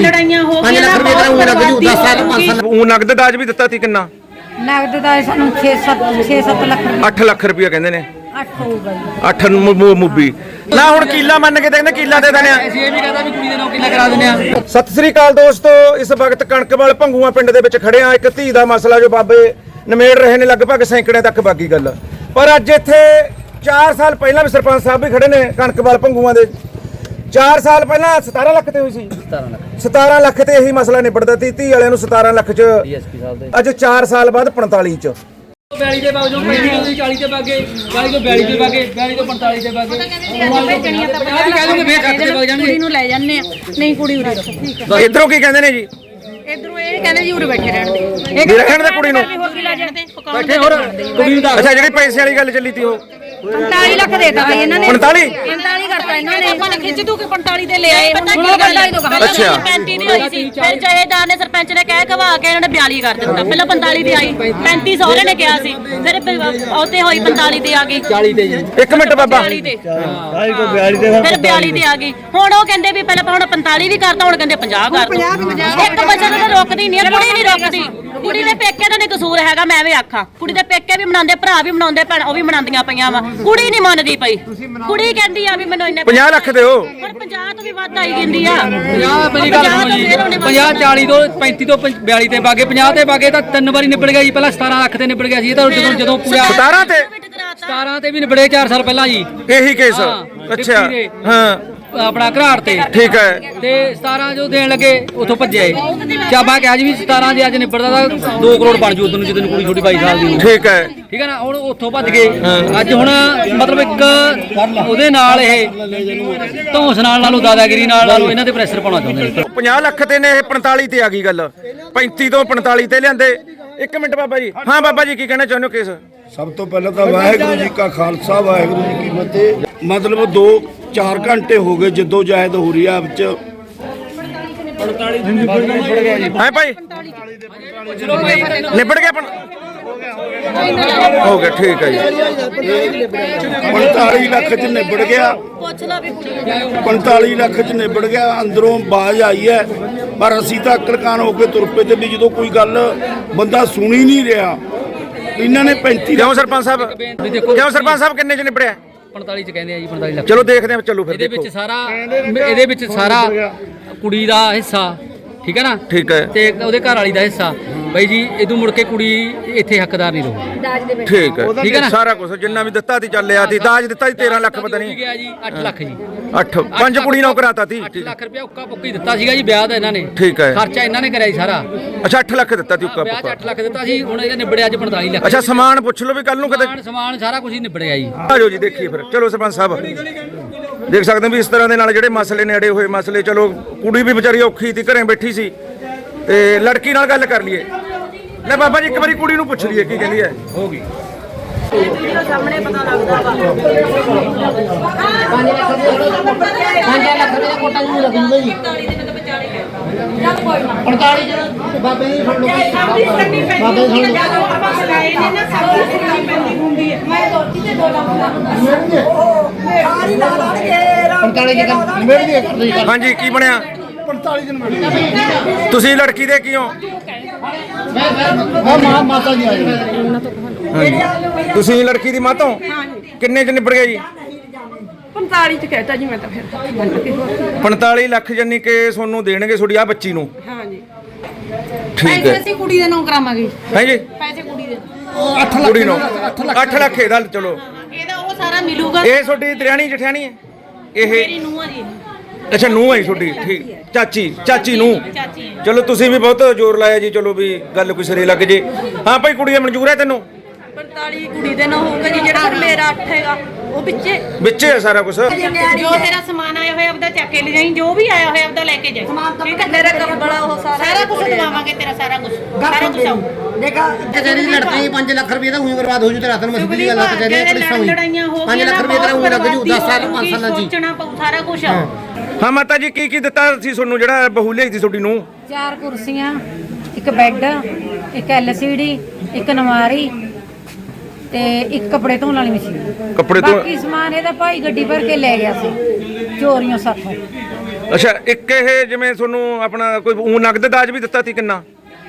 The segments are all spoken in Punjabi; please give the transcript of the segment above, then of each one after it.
ਕੁੜੀ ਲੜਾਈਆਂ ਹੋ 5 ਲੱਖ ਰੁਪਏ ਤੇਰਾ ਉਹ ਲੱਗ ਜੂ 10 ਸਾਲ 5 ਸਾਲ ਉਹ ਨਗਦ ਦਾਜ ਵੀ ਦਿੱਤਾ ਤੀ ਕਿੰਨਾ? ਨਗਦ ਦਾ ਸਾਨੂੰ 6-7 6-7 ਲੱਖ ਰੁਪਏ। 8 ਲੱਖ ਰੁਪਏ ਕਹਿੰਦੇ ਨੇ। 8 ਹੋਊਗਾ ਜੀ। 8 ਮੁੱਬੀ। ਨਾ ਹੁਣ ਕੀਲਾ ਮੰਨ ਕੇ ਦੇਖਦੇ ਕੀਲਾ ਦੇ ਦਨੇ ਅਸੀਂ ਇਹ ਵੀ ਕਹਦਾ ਵੀ ਕੁੜੀ ਦੇ ਨੌਕਰੀ ਲਾ ਕਰਾ ਦਿੰਦੇ ਆ। ਸਤਿ ਸ੍ਰੀ ਅਕਾਲ ਦੋਸਤੋ ਇਸ ਵਕਤ ਕਣਕਵਾਲ ਭੰਗੂਆ ਪਿੰਡ ਦੇ ਵਿੱਚ ਖੜੇ ਆ ਇੱਕ ਧੀ ਦਾ ਮਸਲਾ ਜੋ ਬਾਬੇ ਨਿਮੇੜ ਰਹੇ ਨੇ ਲਗਭਗ ਸੈਂਕੜੇ ਤੱਕ ਬਾਕੀ ਗੱਲ। ਪਰ ਅੱਜ ਇੱਥੇ 4 ਸਾਲ ਪਹਿਲਾਂ ਵੀ ਸਰਪੰਚ ਸਾਹਿਬ ਵੀ ਖੜੇ ਨੇ ਕਣਕਵਾਲ ਭੰਗੂਆ ਦੇ। 4 ਸਾਲ ਪਹਿਲਾਂ 17 ਲੱਖ ਤੇ ਹੋਈ ਸੀ। 17 ਲੱਖ। 17 ਲੱਖ ਤੇ ਇਹੀ ਮਸਲਾ ਨਿਬੜਦਾ ਸੀ ਧੀ ਵਾਲਿਆਂ ਨੂੰ 17 ਲੱਖ ਚ ਡੀਐਸਪੀ ਸਾਹਿਬ ਦੇ। ਅੱਜ 4 ਸਾਲ ਬਾਅਦ 45 ਚ। 42 ਦੇ ਬਾਵਜੂਦ 35 ਤੋਂ 40 ਤੇ ਬਾਗੇ 40 ਤੋਂ 42 ਤੇ ਬਾਗੇ 42 ਤੋਂ 45 ਤੇ ਬਾਗੇ। ਭੇਜਣੀਆਂ ਤਾਂ ਪੰਜਾਹ ਵੀ ਕਹਿ ਦੂੰਗੇ ਫੇਰ ਛੱਤ ਤੇ ਵਗ ਜਾਣਗੇ ਕੁੜੀ ਨੂੰ ਲੈ ਜਾਂਦੇ ਆ। ਨਹੀਂ ਕੁੜੀ ਉਰੇ ਰੱਖੋ ਠੀਕ ਆ ਇਧਰੋਂ ਕੀ ਕਹਿੰਦੇ ਨੇ ਜੀ? ਇਧਰੋਂ ਇਹ ਕਹਿੰਦੇ ਜੀ ਉਰੇ ਬੈਠੇ ਰਹਿਣ ਦੇ। ਰਹਿਣ ਦੇ ਕੁੜੀ ਨੂੰ। ਬੈਠੇ ਹੋਰ ਕੁੜੀ ਅੱਛਾ ਜਿਹੜੀ ਪੈਸੇ ਵਾਲੀ ਗੱਲ ਚੱਲੀ ਤੀ ਉਹ। 45 ਲੱਖ ਦੇਤਾ ਬਈ ਇਹਨਾਂ ਨੇ। 45 45 ਕਰਤਾ ਇਹਨਾਂ ਨੇ। ਆਪਾਂ ਖਿੱਚ ਦੂ ਕਿ 45 ਦੇ ਲੈ ਆਏ ਹੁਣ ਕੀ ਗੱਲ ਆਈ ਤੋਂ ਅੱਛਾ। 35 ਦੀ ਹੋਈ ਸੀ। ਫਿਰ ਜਹੇਦਾਰ ਨੇ ਸਰਪੰਚ ਨੇ ਕਹਿ ਕਵਾ ਕੇ ਇਹਨਾਂ ਨੇ 42 ਕਰ ਦਿੱਤਾ। ਪਹਿਲਾਂ 45 ਦੀ ਆਈ। 35 ਸਹੁਰੇ ਨੇ ਕਿਹਾ ਸੀ। ਫਿਰ ਉਹਤੇ ਹੋਈ 45 ਤੇ ਆ ਗਈ। 40 ਤੇ ਜੀ। ਇੱਕ ਮਿੰਟ ਬਾਬਾ। 42 ਤੇ ਫਿਰ 42 ਤੇ ਆ ਗਈ। ਹੁਣ ਉਹ ਕਹਿੰਦੇ ਵੀ ਪਹਿਲਾਂ ਹੁਣ 45 ਵੀ ਕਰਤਾ ਹੁਣ ਕਹਿੰਦੇ 50 ਕਰ ਦੋ ਇੱਕ ਬੱਚਾ ਤਾਂ ਰੁਕਦੀ ਨਹੀਂ ਹੈ, ਕੁੜੀ ਨਹੀਂ ਰੁਕਦੀ। ਕੁੜੀ ਦੇ ਪੇਕੇ ਦਾ ਨਹੀਂ ਕਸੂਰ ਹੈਗਾ ਮੈਂ ਵੀ ਆਖਾਂ। ਕੁੜੀ ਦੇ ਪੇਕੇ ਵੀ ਮਨਾਉਂਦੇ ਭਰਾ ਵੀ ਮਨਾਉਂਦੇ ਭੈਣ ਉਹ ਵੀ ਮਨਾਉਂਦੀਆਂ ਪਈਆਂ ਵਾ। ਕੁੜੀ ਨਹੀਂ ਮੰਨਦੀ ਪਈ। ਕੁੜੀ ਕਹਿੰਦੀ ਆ ਵੀ ਮੈਨੂੰ ਇੰਨੇ 50 ਲੱਖ ਦਿਓ। ਪਰ 50 ਤੋਂ ਵੀ ਵੱਧ ਆਈ ਕਹਿੰਦੀ ਆ। 50 ਮੇਰੀ ਗੱਲ ਸੁਣੋ ਜੀ ਫਿਰ ਉਹਨੇ 50 40 ਤੋਂ 35 ਤੋਂ 42 ਤੇ ਬਾਗੇ। 50 ਤੇ ਬਾਗੇ ਤਾਂ ਤਿੰਨ ਵਾਰੀ ਨਿਬੜ ਗਿਆ ਜੀ ਪਹਿਲਾਂ 17 ਲੱਖ ਤੇ ਨਿਬੜ ਗਿਆ ਸੀ। ਇਹ ਤਾਂ ਜਦੋਂ ਜਦੋਂ ਪੂਰਾ 17 ਤੇ 17 ਤੇ ਵੀ ਨਿਬੜੇ 4 ਸਾਲ ਪਹਿਲਾਂ ਜੀ। ਇਹੀ ਕੇਸ ਅੱਛਾ। ਹਾਂ। ਆਪਣਾ ਘਰਾੜ ਤੇ। ਠੀਕ ਹੈ। ਤੇ 17 ਜੋ ਦੇਣ ਲੱਗੇ ਉਥੋਂ ਭੱਜਿਆ ਏ ਚਾਬਾ ਕਿ ਅੱਜ ਵੀ 17 ਦੇ ਅੱਜ ਨਿਬੜਦਾ ਤਾਂ 2 ਕਰੋੜ ਬਣ ਜੂ ਉਦੋਂ ਨੂੰ ਜਦੋਂ ਕੁੜੀ ਛੋਟੀ 22 ਸਾਲ ਦੀ ਹੋਊ। ਠੀਕ ਹੈ। ਠੀਕ ਹੈ ਨਾ ਹੁਣ ਉੱਥੋਂ ਭੱਜ ਗਏ। ਅੱਜ ਹੁਣ ਮਤਲਬ ਇੱਕ ਉਹਦੇ ਨਾਲ ਇਹ ਧੌਂਸ ਨਾਲ ਨਾਲੋਂ ਦਾਦਾਗਿਰੀ ਨਾਲ ਨਾਲੋਂ ਇਹਨਾਂ ਤੇ ਪ੍ਰੈਸ਼ਰ ਪਾਉਣਾ ਚਾਹੁੰਦੇ ਨੇ। 50 ਲੱਖ ਤੇ ਨੇ ਇਹ 45 ਤੇ ਆ ਗਈ ਗੱਲ। 35 ਤੋਂ 45 ਤੇ ਲਿਆਂਦੇ। ਇੱਕ ਮਿੰਟ ਬਾਬਾ ਜੀ। ਹਾਂ ਬਾਬਾ ਜੀ ਕੀ ਕਹਿਣਾ ਚਾਹੁੰਦੇ ਹੋ ਕੇਸ? ਸਭ ਤੋਂ ਪਹਿਲਾਂ ਤਾਂ ਵਾਹਿਗੁਰੂ ਜੀ ਕਾ ਖਾਲਸਾ ਵਾਹਿਗੁਰੂ ਜੀ ਕੀ ਫਤਿਹ। ਮਤਲਬ 2 4 ਘੰਟੇ ਹੋ ਗਏ ਜਿੱਦੋਂ ਜਾਇਦ ਹੋ ਰਹੀ ਆ ਆਪ ਚ। ਹਾਂ ਭਾਈ? ਨਿਬੜ ਗਿਆ ਪਣ ਹੋ ਗਿਆ ਠੀਕ ਹੈ ਜੀ। 45 ਲੱਖ ਚ ਨਿਬੜ ਗਿਆ। ਪੁੱਛ ਲਾ ਵੀ ਕੁੜੀ 45 ਲੱਖ ਚ ਨਿਬੜ ਗਿਆ ਅੰਦਰੋਂ ਬਾਜ਼ ਆਈ ਹੈ। ਪਰ ਅਸੀਂ ਤਾਂ ਅਕਲਕਾਨ ਹੋ ਕੇ ਤੁਰ ਪਏ ਤੇ ਵੀ ਜਦੋਂ ਕੋਈ ਗੱਲ ਬੰਦਾ ਸੁਣ ਨਹੀਂ ਰਿਹਾ। ਇਹਨਾਂ ਨੇ 35 ਕਿਉਂ ਸਰਪੰਚ ਸਾਹਿਬ? ਕਿਉਂ ਸਰਪੰਚ ਸਾਹਿਬ ਕਿੰਨੇ ਚ ਨਿਬੜਿਆ? 45 ਚ ਕਹਿੰਦੇ ਆ ਜੀ 45 ਲੱਖ। ਚਲੋ ਦੇਖਦੇ ਹਾਂ ਚਲੋ ਫਿਰ ਇਹਦੇ ਦੇਖੋ। ਵਿੱਚ ਸਾਰਾ ਇਹਦੇ ਵਿੱਚ ਸਾਰਾ ਕੁੜੀ ਦਾ ਹਿੱਸਾ। ਠੀਕ ਹੈ ਨਾ? ਠੀਕ ਹੈ। ਤੇ ਉਹਦੇ ਘਰ ਵਾਲੀ ਦਾ ਹਿੱਸਾ। ਬਈ ਜੀ ਇਦੋਂ ਮੁੜ ਕੇ ਕੁੜੀ ਇੱਥੇ ਹੱਕਦਾਰ ਨਹੀਂ ਰਹੂਗੀ। ਠੀਕ ਹੈ। ਠੀਕ ਹੈ ਨਾ? ਸਾਰਾ ਕੁਝ ਜਿੰਨਾ ਵੀ ਦਿੱਤਾ ਤੀ ਚੱਲਿਆ ਤੀ ਦਾਜ ਦਿੱਤਾ ਸੀ 13 ਲੱਖ ਪਤਾ ਨਹੀਂ। ਗਿਆ ਜੀ 8 ਲੱਖ ਜੀ। 8 ਪੰਜ ਕੁੜੀ ਨੌ ਕਰਾਤਾ ਤੀ 8 ਲੱਖ ਰੁਪਇਆ ਉੱਕਾ ਪੁੱਕੀ ਦਿੱਤਾ ਸੀਗਾ ਜੀ ਵਿਆਹ ਦਾ ਇਹਨਾਂ ਨੇ। ਠੀਕ ਹੈ। ਖਰਚਾ ਇਹਨਾਂ ਨੇ ਕਰਿਆ ਜੀ ਸਾਰਾ। ਅੱਛਾ 8 ਲੱਖ ਦਿੱਤਾ ਤੀ ਉੱਕਾ ਵਿਆਹ 'ਚ ਪੁੱਕਾ। 8 ਲੱਖ ਦਿੱਤਾ ਸੀ ਹੁਣ ਇਹਦੇ ਨਿਬੜਿਆ ਅੱਜ 45 ਲੱਖ। ਅੱਛਾ ਸਮਾਨ ਪੁੱਛ ਲਓ ਵੀ ਕੱਲ ਨੂੰ ਕਿਤੇ ਸਮਾਨ ਸਮਾਨ ਸਾਰਾ ਕੁਝ ਹੀ ਨਿਬੜਿਆ ਜੀ। ਆਜੋ ਜੀ ਦੇਖੀਏ ਫਿਰ। ਚਲੋ ਸਰਪੰਚ ਸਾਹਿਬ। ਦੇਖ ਸਕਦੇ ਹੋ ਵੀ ਇਸ ਤਰ੍ਹਾਂ ਦੇ ਨਾਲ ਜਿਹੜੇ ਮਸਲੇ ਨੇ ਅੜੇ ਹੋਏ ਮਸਲੇ ਚਲੋ ਕੁੜੀ ਵੀ ਵਿਚਾਰੀ ਔਖੀ ਸੀ ਘਰੇ ਬੈਠੀ ਸੀ ਤੇ ਲੜਕੀ ਨਾਲ ਗੱਲ ਕਰ ਲਈਏ। ਲੈ ਬਾਬਾ ਜੀ ਇੱਕ ਵਾਰੀ ਕੁੜੀ ਨੂੰ ਪੁੱਛ ਲਈਏ ਕੀ ਕਹਿੰਦੀ ਹੈ? ਹਾਂਜੀ ਕੀ ਬਣਿਆ? 45 ਦਿਨ ਮਿਲ ਤੁਸੀਂ ਲੜਕੀ ਦੇ ਕੀ ਹੋ ਮਾਂ ਮਾਤਾ ਜੀ ਆਏ ਹਾਂਜੀ। ਤੁਸੀਂ ਲੜਕੀ ਦੀ ਮਾਤੋਂ ਕਿੰਨੇ ਚ ਨਿਬੜ ਗਿਆ ਜੀ? 45 ਚ ਕਹਿਤਾ ਜੀ ਮੈਂ ਤਾਂ ਫਿਰ। ਮੰਨ ਕੇ ਹੋਰ 45 ਲੱਖ ਜੰਨੀ ਕਿ ਤੁਹਾਨੂੰ ਦੇਣਗੇ ਤੁਹਾਡੀ ਆ ਬੱਚੀ ਨੂੰ। ਹਾਂ ਜੀ ਠੀਕ ਹੈ। ਅਸੀਂ ਕੁੜੀ ਦੇ ਨਾਂ ਕਰਾਵਾਂਗੇ ਹੈ ਜੀ? ਪੈਸੇ ਕੁੜੀ ਦੇ। 8 ਕੁੜੀ ਨੂੰ। 8 ਲੱਖ ਇਹਦਾ ਚਲੋ। ਇਹਦਾ ਉਹ ਸਾਰਾ ਮਿਲੂਗਾ। ਇਹ ਤੁਹਾਡੀ ਦਰਿਆਣੀ ਜਠਿਆਣੀ ਹੈ? ਇਹ ਮੇਰੀ ਨੂੰਹ ਆ ਜੀ। ਅੱਛਾ ਨੂੰ ਹੈ ਤੁਹਾਡੀ। ਠੀਕ। ਚਾਚੀ ਚਾਚੀ ਨੂੰ ਚਾਚੀ ਹੈ। ਚਲੋ ਤੁਸੀਂ ਵੀ ਬਹੁਤ ਜ਼ੋਰ ਲਾਇਆ ਜੀ। ਚਲੋ ਵੀ ਗੱਲ ਕੋਈ ਸਿਰੇ ਲੱਗ ਜੇ। ਹਾਂ ਭਾਈ ਕੁੜੀ ਦਾ ਮਨਜ਼ੂਰ ਹੈ ਤੈਨੂੰ? 45 ਕੁੜੀ ਦੇ ਨਾਂ ਹੋਊਗਾ ਜੀ ਜਿਹੜਾ ਮੇਰਾ 8 ਹੈਗਾ। ਉਹ ਵਿੱਚੇ। ਵਿੱਚੇ ਹੈ ਸਾਰਾ ਕੁਝ ਜੋ ਤੇਰਾ ਸਮਾਨ ਆਇਆ ਹੋਇਆ ਆਪਦਾ ਚੱਕ ਕੇ ਲੈ ਜਾਈਂ ਜੋ ਵੀ ਆਇਆ ਹੋਇਆ ਆਪਦਾ ਲੈ ਕੇ ਜਾਈਂ। ਠੀਕ ਹੈ? ਮੇਰਾ ਕੰਬਲਾ ਉਹ ਸਾਰਾ ਸਾਰਾ ਕੁਝ ਦਵਾਵਾਂਗੇ ਤੇਰਾ ਸਾਰਾ ਕੁਝ ਸਾਰਾ ਕੁਝ ਆਊ। ਕਚਹਿਰੀ ਦੀ ਲੜਕੀ 5 ਲੱਖ ਰੁਪਏ ਤਾਂ ਉਹੀ ਬਰਬਾਦ ਹੋ ਜੂ ਤੇਰਾ ਤਨ ਮਸਬੀ ਦੀ ਗੱਲ ਆ ਜਿਹੜੇ ਲੜਾਈਆਂ ਹੋ 5 ਲੱਖ ਰੁਪਏ ਤੇਰਾ ਉਹੀ ਲੱਗ ਜੂ 10 ਸਾਲ 5 ਸਾਲਾਂ ਜੀ। ਸੋਚਣਾ ਪਊ ਸਾਰਾ ਕੁਝ ਆ ਹਾਂ। ਮਾਤਾ ਜੀ ਕੀ ਕੀ ਦਿੱਤਾ ਸੀ ਤੁਹਾਨੂੰ ਜਿਹੜਾ ਬਹੂ ਲਈ ਸੀ ਤੁਹਾਡੀ ਨੂੰ ਚਾਰ ਕੁਰਸੀਆਂ ਇੱਕ ਬੈੱਡ ਇੱਕ ਐਲਸੀਡੀ ਇੱਕ ਨਵਾਰੀ ਤੇ ਇੱਕ ਕੱਪੜੇ ਧੋਣ ਵਾਲੀ ਮਸ਼ੀਨ। ਕੱਪੜੇ ਧੋ- ਬਾਕੀ ਸਮਾਨ ਇਹਦਾ ਭਾਈ ਗੱਡੀ ਭਰ ਕੇ ਲੈ ਗਿਆ ਸੀ ਚੋਰੀਆਂ ਸਾਥੋਂ। ਅੱਛਾ ਇੱਕ ਇਹ ਜਿਵੇਂ ਤੁਹਾਨੂੰ ਆਪਣਾ ਕੋਈ ਊਂ ਨਗਦ ਦਾਜ ਵੀ ਦਿੱਤਾ ਸੀ ਕਿੰਨਾ?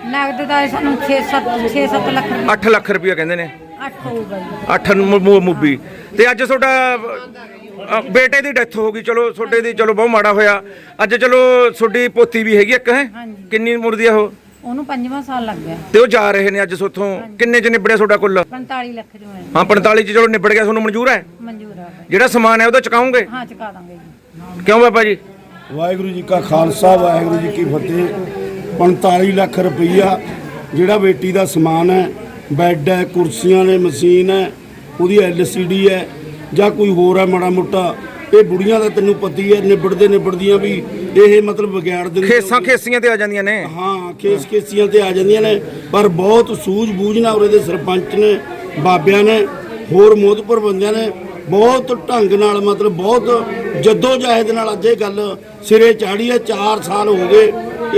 ਨਗਦ ਦਾ ਸਾਨੂੰ 6-7 6-7 ਲੱਖ ਰੁਪਏ। 8 ਲੱਖ ਰੁਪਇਆ ਕਹਿੰਦੇ ਨੇ। 8 ਹੋਊਗਾ ਜੀ। 8 ਮੂਵੀ ਤੇ ਅੱਜ ਤੁਹਾਡਾ ਅ, ਬੇਟੇ ਦੀ ਡੈਥ ਹੋ ਗਈ। ਚਲੋ ਤੁਹਾਡੇ ਦੀ ਚਲੋ ਬਹੁਤ ਮਾੜਾ ਹੋਇਆ। ਅੱਜ ਚਲੋ ਤੁਹਾਡੀ ਪੋਤੀ ਵੀ ਹੈਗੀ ਇੱਕ ਹੈ? ਹਾਂਜੀ। ਕਿੰਨੀ ਉਮਰ ਦੀ ਆ ਉਹ? ਉਹਨੂੰ ਪੰਜਵਾਂ ਸਾਲ ਲੱਗ ਗਿਆ। ਤੇ ਉਹ ਜਾ ਰਹੇ ਨੇ ਅੱਜ ਸੋਥੋਂ। ਕਿੰਨੇ ਚ ਨਿਬੜਿਆ ਤੁਹਾਡਾ ਕੁੱਲ? 45 ਲੱਖ ਜੋ ਹੈ ਹਾਂ 45 ਚ ਚਲੋ ਨਿਬੜ ਗਿਆ ਤੁਹਾਨੂੰ ਮਨਜ਼ੂਰ ਹੈ? ਮਨਜ਼ੂਰ ਆ। ਜਿਹੜਾ ਸਮਾਨ ਹੈ ਉਹਦਾ ਚੁਕਾਉਂਗੇ? ਹਾਂ ਚੁਕਾ ਦਾਂਗੇ ਜੀ। ਕਿਉਂ ਬਾਬਾ ਜੀ? ਵਾਹਿਗੁਰੂ ਜੀ ਕਾ ਖਾਲਸਾ ਵਾਹਿਗੁਰੂ ਜੀ ਕੀ ਫਤਿਹ। 45 ਲੱਖ ਰੁਪਈਆ ਜਿਹੜਾ ਬੇਟੀ ਦਾ ਸਮਾਨ ਹੈ ਬੈੱਡ ਹੈ ਕੁਰਸੀਆਂ ਨੇ ਮਸ਼ੀਨ ਹੈ ਉਹਦੀ ਐਲਸੀਡੀ ਹੈ ਜਾਂ ਕੋਈ ਹੋਰ ਹੈ ਮਾੜਾ ਮੋਟਾ। ਇਹ ਬੁੜੀਆਂ ਦਾ ਤੈਨੂੰ ਪਤੀ ਹੈ ਨਿਬੜਦੇ ਨਿਬੜਦੀਆਂ ਵੀ ਇਹ ਮਤਲਬ ਵਿਗਾੜ ਦਿੰਦੇ ਖੇਸਾਂ ਖੇਸੀਆਂ ਤੇ ਆ ਜਾਂਦੀਆਂ ਨੇ। ਹਾਂ ਕੇਸ ਕੇਸੀਆਂ ਤੇ ਆ ਜਾਂਦੀਆਂ ਨੇ ਪਰ ਬਹੁਤ ਸੂਝ-ਬੂਝ ਨਾਲ ਉਰੇ ਦੇ ਸਰਪੰਚ ਨੇ ਬਾਬਿਆਂ ਨੇ ਹੋਰ ਮੋਦਪੁਰ ਬੰਦਿਆਂ ਨੇ ਬਹੁਤ ਢੰਗ ਨਾਲ ਮਤਲਬ ਬਹੁਤ ਜੱਦੋ ਜਹਿਦ ਨਾਲ ਅੱਜ ਇਹ ਗੱਲ ਸਿਰੇ ਚਾੜੀ ਹੈ 4 ਸਾਲ ਹੋ ਗਏ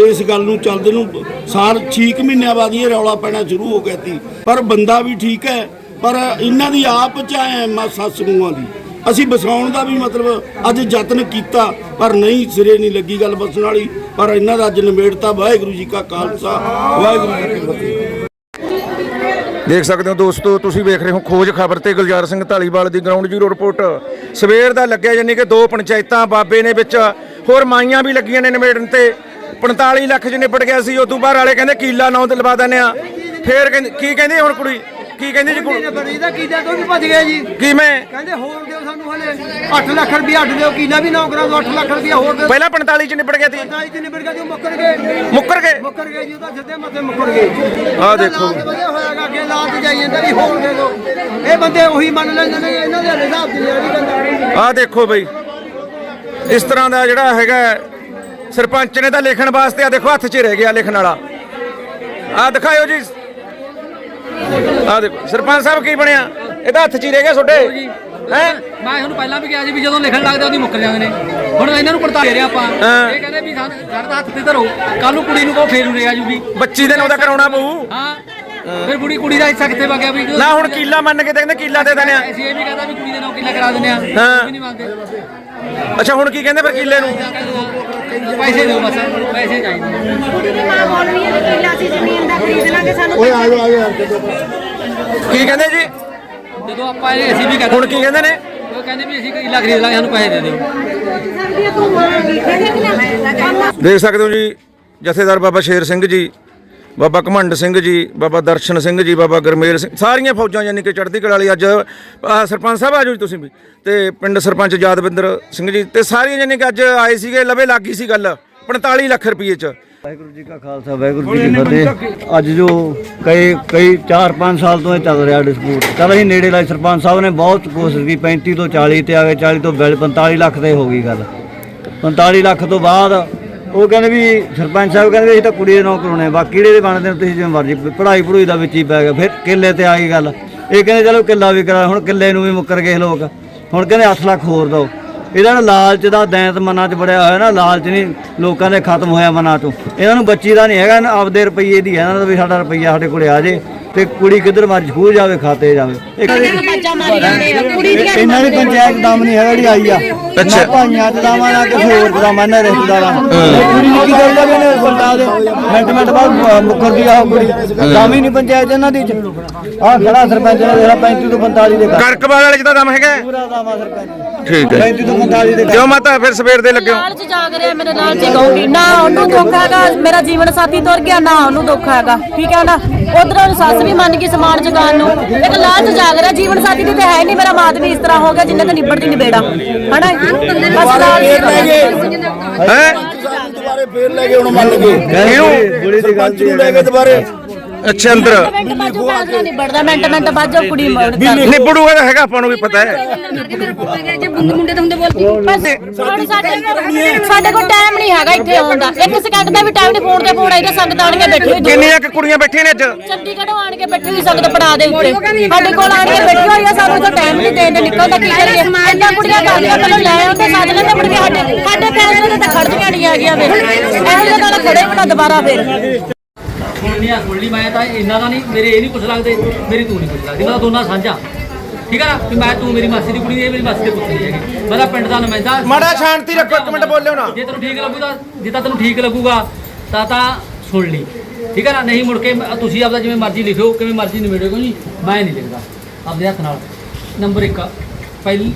ਇਸ ਗੱਲ ਨੂੰ ਚੱਲਦੇ ਨੂੰ ਸਾਲ 6 ਮਹੀਨਿਆਂ ਬਾਅਦ ਇਹ ਰੌਲਾ ਪੈਣਾ ਸ਼ੁਰੂ ਹੋ ਗਿਆ ਸੀ। ਪਰ ਬੰਦਾ ਵੀ ਠੀਕ ਹੈ ਪਰ ਇਹਨਾਂ ਦੀ ਆਪ ਚਾਹੇ ਸੱਸ ਨੂੰਹਾਂ ਦੀ। ਅਸੀਂ ਬਸਾਉਣ ਦਾ ਵੀ ਮਤਲਬ ਅੱਜ ਯਤਨ ਕੀਤਾ, ਪਰ ਨਹੀਂ, ਸਿਰੇ ਨਹੀਂ ਲੱਗੀ ਗੱਲ ਬਸਣ ਵਾਲੀ। ਪਰ ਇਹਨਾਂ ਦਾ ਅੱਜ ਨਿਬੇੜਤਾ ਵਾਹਿਗੁਰੂ ਜੀ ਕਾ ਖਾਲਸਾ, ਵਾਹਿਗੁਰੂ ਜੀ ਕੀ ਫਤਿਹ। ਦੇਖ ਸਕਦੇ ਹੋ ਦੋਸਤੋ, ਤੁਸੀਂ ਵੇਖ ਰਹੇ ਹੋ ਖੋਜ ਖਬਰ ਤੇ ਗੁਲਜ਼ਾਰ ਸਿੰਘ ਢਾਲੀਵਾਲ ਦੀ ਗਰਾਊਂਡ ਜ਼ੀਰੋ ਰਿਪੋਰਟ ਸਵੇਰ ਦਾ ਲੱਗਿਆ ਯਾਨੀ ਕਿ ਦੋ ਪੰਚਾਇਤਾਂ ਬਾਬੇ ਨੇ ਵਿੱਚ, ਹੋਰ ਮਾਈਆਂ ਵੀ ਲੱਗੀਆਂ ਨੇ ਨਿਬੇੜਨ ਤੇ। 45 ਲੱਖ ਚ ਨਿਬੜ ਗਿਆ ਸੀ, ਉਦੋਂ ਬਾਅਦ ਵਾਲੇ ਕਹਿੰਦੇ, ਕੀਲਾ ਨੌ ਤੇ ਲਵਾ ਦਿੰਦੇ ਆ ਫੇਰ ਕਹਿੰਦੇ ਕੀ ਕਹਿੰਦੇ ਹੁਣ ਕੁੜੀ? ਕੀ ਕਹਿੰਦੀ ਜੀ ਕੁੜੀ ਬਰੀਦਾ ਕੀਲਾ ਤੋਂ ਵੀ ਭੱਜ ਗਿਆ ਜੀ। ਕਿਵੇਂ? ਕਹਿੰਦੇ ਹੋਰ ਦਿਓ ਸਾਨੂੰ ਹਲੇ। 8 ਲੱਖ ਰੁਪਏ ਅੱਡ ਦਿਓ ਕੀਲਾ ਵੀ ਨਾ ਕਰਾ ਦਿਓ 8 ਲੱਖ ਰੁਪਏ ਹੋਰ ਦਿਓ। ਪਹਿਲਾਂ 45 ਚ ਨਿਬੜ ਗਿਆ ਸੀ। ਤੇ ਨਿਬੜ ਗਿਆ ਜੀ ਉਹ ਮੁੱਕਰ ਗਏ। ਮੁੱਕਰ ਗਏ? ਮੁੱਕਰ ਗਏ ਜੀ ਉਹਦਾ ਸਿੱਧੇ ਮੱਥੇ ਮੁੱਕਰ ਗਏ। ਆਹ ਦੇਖੋ। ਲਾਤ ਵਧਿਆ ਹੋਇਆਗਾ ਅੱਗੇ ਲਾਤ ਜਾਈ ਜਾਂਦਾ ਵੀ ਹੋਰ ਦੇ ਦਿਓ। ਇਹ ਬੰਦੇ ਉਹੀ ਮੰਨ ਲੈਂਦੇ ਨੇ ਇਹਨਾਂ ਦੇ ਹਿਸਾਬ ਦੀ ਜਿਹੜੀ ਗੱਲ ਆਹ ਦੇਖੋ ਬਈ ਇਸ ਤਰ੍ਹਾਂ ਦਾ ਜਿਹੜਾ ਹੈਗਾ ਸਰਪੰਚ ਨੇ ਤਾਂ ਲਿਖਣ ਵਾਸਤੇ ਆ ਦੇਖੋ ਹੱਥ 'ਚ ਹੀ ਰਹਿ ਗਿਆ ਲਿਖਣ ਵਾਲਾ। ਆਹ ਦਿਖਾਇਓ ਜੀ। ਆਹ ਦੇਖੋ ਸਰਪੰਚ ਸਾਹਿਬ ਕੀ ਬਣਿਆ? ਇਹਦਾ ਹੱਥ 'ਚ ਹੀ ਰਹਿ ਗਿਆ ਤੁਹਾਡੇ। ਹੈ? ਮੈਂ ਤੁਹਾਨੂੰ ਪਹਿਲਾਂ ਵੀ ਕਿਹਾ ਸੀ ਵੀ ਜਦੋਂ ਲਿਖਣ ਲੱਗਦੇ ਉਹਦੀ ਮੁੱਕਰ ਜਾਂਦੇ ਨੇ। ਹੁਣ ਇਹਨਾਂ ਨੂੰ ਪੜਤਾ ਦੇ ਰਿਹਾ ਆਪਾਂ। ਹਾਂ। ਇਹ ਕਹਿੰਦੇ ਵੀ ਸਾਨੂੰ ਸਾਡਾ ਹੱਥ ਤੇ ਧਰੋ। ਕੱਲ ਨੂੰ ਕੁੜੀ ਨੂੰ ਕਹੋ ਫੇਰ ਆ ਜੂਗੀ। ਬੱਚੀ ਦੇ ਨਾਂ ਦਾ ਕਰਾਉਣਾ ਪਊ। ਹਾਂ। ਫਿਰ ਕੁੜੀ ਕੁੜੀ ਦਾ ਹਿੱਸਾ ਕਿੱਥੇ ਵਗਿਆ ਵੀ ਨਾ ਹੁਣ ਕੀਲਾ ਮੰਨ ਕੇ ਤੇ ਕਹਿੰਦੇ ਕੀਲਾ ਦੇ ਦਿੰਦੇ ਆ। ਅਸੀਂ ਇਹ ਵੀ ਕਹਿੰਦਾ ਵੀ ਕੁੜੀ ਦੇ ਨੌਕਰੀ ਕਰਾ ਦਿੰਦੇ ਆ। ਹਾਂ। ਉਹ ਵੀ ਨਹੀਂ ਮੰਨਦੇ। ਅੱਛਾ ਹੁਣ ਕੀ ਕਹਿੰਦੇ ਫਿਰ ਕੀਲੇ ਨੂੰ? ਪੈਸੇ ਦਿਓ ਬਸ ਪੈਸੇ ਚਾਹੀਦੇ ਕੀ ਕਹਿੰਦੇ ਜੀ? ਜਦੋਂ ਆਪਾਂ ਇਹ ਅਸੀਂ ਵੀ ਕਹਿੰਦੇ ਹੁਣ ਕੀ ਕਹਿੰਦੇ ਨੇ? ਉਹ ਕਹਿੰਦੇ ਵੀ ਅਸੀਂ ਕਿੱਲਾ ਖਰੀਦ ਲਾਂਗੇ ਸਾਨੂੰ ਪੈਸੇ ਦੇ ਦਿਓ। ਦੇਖ ਸਕਦੇ ਹੋ ਜੀ ਜਥੇਦਾਰ ਬਾਬਾ ਸ਼ੇਰ ਸਿੰਘ ਜੀ ਬਾਬਾ ਘਮੰਡ ਸਿੰਘ ਜੀ, ਬਾਬਾ ਦਰਸ਼ਨ ਸਿੰਘ ਜੀ, ਬਾਬਾ ਗਰਮੇਲ ਸਿੰਘ, ਸਾਰੀਆਂ ਫੌਜਾਂ ਯਾਨੀ ਕਿ ਚੜ੍ਹਦੀ ਕਲਾ ਵਾਲੀ ਅੱਜ, ਆਹ ਸਰਪੰਚ ਸਾਹਿਬ ਆਜੋ ਜੀ ਤੁਸੀਂ ਵੀ, ਤੇ ਪਿੰਡ ਸਰਪੰਚ ਯਾਦਵਿੰਦਰ ਸਿੰਘ ਜੀ, ਤੇ ਸਾਰੀਆਂ ਯਾਨੀ ਕਿ ਅੱਜ ਆਏ ਸੀਗੇ, ਲਵੇ ਲੱਗੀ ਸੀ ਗੱਲ 45 ਲੱਖ ਰੁਪਏ ਚ। ਵਾਹਿਗੁਰੂ ਜੀ ਕਾ ਖਾਲਸਾ, ਵਾਹਿਗੁਰੂ ਜੀ ਕੀ ਫਤਿਹ। ਅੱਜ ਜੋ ਕਈ ਕਈ 4-5 ਸਾਲ ਤੋਂ ਇਹ ਚੱਲ ਰਿਹਾ ਡਿਸਪਿਊਟ ਚੱਲ ਅਸੀਂ ਨੇੜੇ ਲਾਈ ਸਰਪੰਚ ਸਾਹਿਬ ਨੇ ਬਹੁਤ ਕੋਸ਼ਿਸ਼ ਕੀਤੀ 35 ਤੋਂ 40 ਤੇ ਆ ਗਏ 40 ਤੋਂ 45 ਲੱਖ ਤੇ ਹੋ ਗਈ ਗੱਲ। 45 ਲੱਖ ਤੋਂ ਬਾਅਦ ਉਹ ਕਹਿੰਦੇ ਵੀ ਸਰਪੰਚ ਸਾਹਿਬ ਕਹਿੰਦੇ ਵੀ ਅਸੀਂ ਤਾਂ ਕੁੜੀ ਦੇ ਨਾਂ ਕਰਾਉਣੇ ਆ, ਬਾਕੀ ਜਿਹੜੇ ਦੇ ਬਣਦੇ ਨੇ ਤੁਸੀਂ ਜਿਵੇਂ ਮਰਜ਼ੀ ਪੜ੍ਹਾਈ ਪੜੂਈ ਦਾ ਵਿੱਚ ਹੀ ਪੈ ਗਿਆ ਫਿਰ ਕਿੱਲੇ ਤੇ ਆ ਗਈ ਗੱਲ। ਇਹ ਕਹਿੰਦੇ ਚਲੋ ਕਿੱਲਾ ਵੀ ਕਰਾ ਹੁਣ ਕਿੱਲੇ ਨੂੰ ਵੀ ਮੁੱਕਰ ਗਏ ਲੋਕ। ਹੁਣ ਕਹਿੰਦੇ 8 ਲੱਖ ਹੋਰ ਦਿਓ। ਇਹਦਾ ਨਾ ਲਾਲਚ ਦਾ ਦੈਂਤ ਮਨਾਂ 'ਚ ਬੜਿਆ ਹੋਇਆ ਨਾ ਲਾਲਚ ਨਹੀਂ ਲੋਕਾਂ ਦੇ ਖਤਮ ਹੋਇਆ ਮਨਾਂ 'ਚੋਂ। ਇਹਨਾਂ ਨੂੰ ਬੱਚੀ ਦਾ ਨਹੀਂ ਹੈਗਾ ਇਹਨਾਂ ਆਪਦੇ ਰੁਪਈਏ ਦੀ ਹੈ ਇਹਨਾਂ ਦਾ ਵੀ ਸਾਡਾ ਰੁਪਈਆ ਸਾਡੇ ਕੋਲੇ ਆ ਜੇ। ਤੇ ਕੁੜੀ ਕਿੱਧਰ ਮਰਜ਼ੀ ਸਕੂਲ ਜਾਵੇ ਖਾਤੇ ਜਾਵੇ। ਇੱਕ ਮੱਝਾਂ ਮਾਰੀ ਜਾਂਦੇ ਆ ਕੁੜੀ ਦੀਆਂ ਇਹਨਾਂ ਦੀ ਪੰਚਾਇਤ ਦਮ ਨਹੀਂ ਹੈਗਾ ਜਿਹੜੀ ਆਈ ਆ। ਅੱਛਾ। ਨਾ ਭਾਈਆਂ ਚ ਦਾਵਾਂ ਨਾ ਕਿਸੇ ਹੋਰ ਦਾ ਮੰਨ ਰਿਸ਼ਤੇਦਾਰਾਂ ਨੂੰ। ਇਹ ਕੁੜੀ ਨੂੰ ਕੀ ਕਰਦਾ ਵੀ ਇਹਨੇ ਬੰਦਾ ਦੇ ਮਿੰਟ ਮਿੰਟ ਬਾਅਦ ਮੁੱਕਰਦੀ ਆ ਉਹ ਕੁੜੀ। ਦਮ ਹੀ ਨਹੀਂ ਪੰਚਾਇਤ ਇਹਨਾਂ ਦੀ ਚ। ਆਹ ਖੜਾ ਸਰਪੰਚ ਨੇ ਦੇਖ 35 ਤੋਂ 45 ਦੇ ਕਰ ਕਰਕਵਾਲ ਵਾਲੇ ਚ ਤਾਂ ਦਮ ਹੈਗਾ ਪੂਰਾ ਦਾਵਾ ਸਰਪੰਚ। ਠੀਕ ਹੈ 35 ਤੋਂ 45 ਦੇ ਕਿਉਂ ਮਾਤਾ ਫਿਰ ਸਵੇਰ ਦੇ ਲੱਗਿਓ। ਲਾਲਚ ਜਾਗ ਰਿਹਾ ਮੇਰੇ ਲਾਲਚ ਹੀ ਕਹੂੰਗੀ। ਨਾ ਉਹਨੂੰ ਦੁੱਖ ਹੈਗਾ ਮੇਰਾ ਜੀਵਨ ਸਾਥੀ ਤੁਰ ਗਿਆ ਨਾ ਉਹਨੂੰ ਦੁੱਖ ਹੈਗਾ। ਠੀਕ ਹੈ ਨਾ ਉਧਰੋਂ ਸੱਸ ਵੀ ਮੰਨ ਗਈ ਸਮਾਨ ਚੁਕਾਉਣ ਨੂੰ। ਇੱਕ ਲਾਲਚ ਜਾਗ ਰਿਹਾ ਜੀਵਨ ਸਾਥੀ ਦੀ ਤੇ ਹੈ ਨਹੀਂ ਮੇਰਾ ਮਾਤ ਵੀ ਇਸ ਤਰ੍ਹਾਂ ਹੋ ਗਿਆ ਜਿੰਨੇ ਤੇ ਨਿਬੜਦੀ ਨਿਬੇੜਾ। ਹਨਾ ਬਸ ਲਾਲਚ ਹੈ? ਦੁਬਾਰੇ ਫੇਰ ਲੈ ਕੇ ਹੁਣ ਮੰਨ ਗਏ। ਕਿਉਂ? ਕੁੜੀ ਦੀ ਗੱਲ ਲੈ ਕੇ ਦੁਬਾਰੇ। ਅੱਛਾ ਅੰਦਰ। ਮਿੰਟ ਬਾਅਦ ਜੋ ਫੈਸਲਾ ਨਿਬੜਦਾ ਮਿੰਟ ਮਿੰਟ ਬਾਅਦ ਜੋ ਕੁੜੀ ਮੋੜ ਨਿਬੜੂਗਾ ਤਾਂ ਹੈਗਾ ਆਪਾਂ ਨੂੰ ਵੀ ਪਤਾ ਹੈ। ਹੁਣ ਸਾਡੇ ਸਾਡੇ ਕੋਲ ਟਾਈਮ ਨਹੀਂ ਹੈਗਾ ਇੱਥੇ ਆਉਣ ਦਾ। ਇੱਕ ਸਕਿੰਟ ਦਾ ਵੀ ਟਾਈਮ ਨਹੀਂ ਫੋਨ ਤੇ ਫੋਨ ਆਈ ਤਾਂ ਸੰਗਤ ਆਣ ਕੇ ਬੈਠੀ ਹੋਈ ਦੂਰ। ਕਿੰਨੀਆਂ ਕੁ ਕੁੜੀਆਂ ਬੈਠੀਆਂ ਨੇ ਅੱਜ? ਚੰਡੀਗੜ੍ਹੋਂ ਆਣ ਕੇ ਬੈਠੀ ਹੋਈ ਸੰਗਤ ਪੜਾ ਦੇ ਉੱਤੇ। ਸਾਡੇ ਕੋਲ ਆਣ ਕੇ ਬੈਠੀ ਹੋਈ ਆ ਸਾਨੂੰ ਤਾਂ ਟਾਈਮ ਨਹੀਂ ਦੇਣ ਦੇ ਨਿਕਲਦਾ ਕੀ ਕਰੀਏ? ਇੰਨਾ ਕੁੜੀਆਂ ਕਰਦੀਆਂ ਪਹਿਲਾਂ ਲੈ ਆਉਂਦੇ ਸੱਜ ਲੈਂਦੇ ਮੁੜ ਕੇ ਸਾਡੇ ਸਾਡੇ ਫੈਸਲੇ ਤੇ ਤਾਂ ਖੜਦੀਆਂ ਨਹੀਂ ਹੈਗੀਆਂ ਵੇ। ਇਹੋ ਜਿਹੇ ਨਾਲ ਖੜੇ ਬਣਾ ਦੁਬਾਰਾ ਫਿਰ। ਆ ਸੁਣ ਲਈ ਮੈਂ ਤਾਂ ਇਹਨਾਂ ਦਾ ਨਹੀਂ ਮੇਰੇ ਇਹ ਨਹੀਂ ਕੁਛ ਲੱਗਦੇ ਮੇਰੀ ਤੂੰ ਨਹੀਂ ਕੁਛ ਲੱਗਦੀ ਮੈਂ ਦੋਨਾਂ ਸਾਂਝਾ। ਠੀਕ ਨਾ? ਵੀ ਮੈਂ ਤੂੰ ਮੇਰੀ ਮਾਸੀ ਦੀ ਕੁੜੀ ਇਹ ਮੇਰੀ ਮਾਸੀ ਦੇ ਪੁੱਤ ਦੀ ਹੈਗੀ। ਮੈਂ ਤਾਂ ਪਿੰਡ ਦਾ ਨੁਮਾਇੰਦਾ ਮਾੜਾ ਸ਼ਾਂਤੀ ਰੱਖੋ ਇੱਕ ਮਿੰਟ ਬੋਲਿਓ ਨਾ। ਜੇ ਤੈਨੂੰ ਠੀਕ ਲੱਗੂਗਾ ਜੇ ਤਾਂ ਤੈਨੂੰ ਠੀਕ ਲੱਗੂਗਾ ਤਾਂ ਤਾਂ ਸੁਣ ਲਈ। ਠੀਕ ਹੈ ਨਾ? ਨਹੀਂ ਮੁੜ ਕੇ ਤੁਸੀਂ ਆਪਦਾ ਜਿਵੇਂ ਮਰਜ਼ੀ ਲਿਖੋ ਕਿਵੇਂ ਮਰਜ਼ੀ ਨਿਬੇੜੋ ਕੋਈ ਨਹੀਂ ਮੈਂ ਨਹੀਂ ਲਿਖਦਾ। ਆਪਦੇ ਹੱਥ ਨਾਲ। ਨੰਬਰ 1 ਪਹਿਲੀ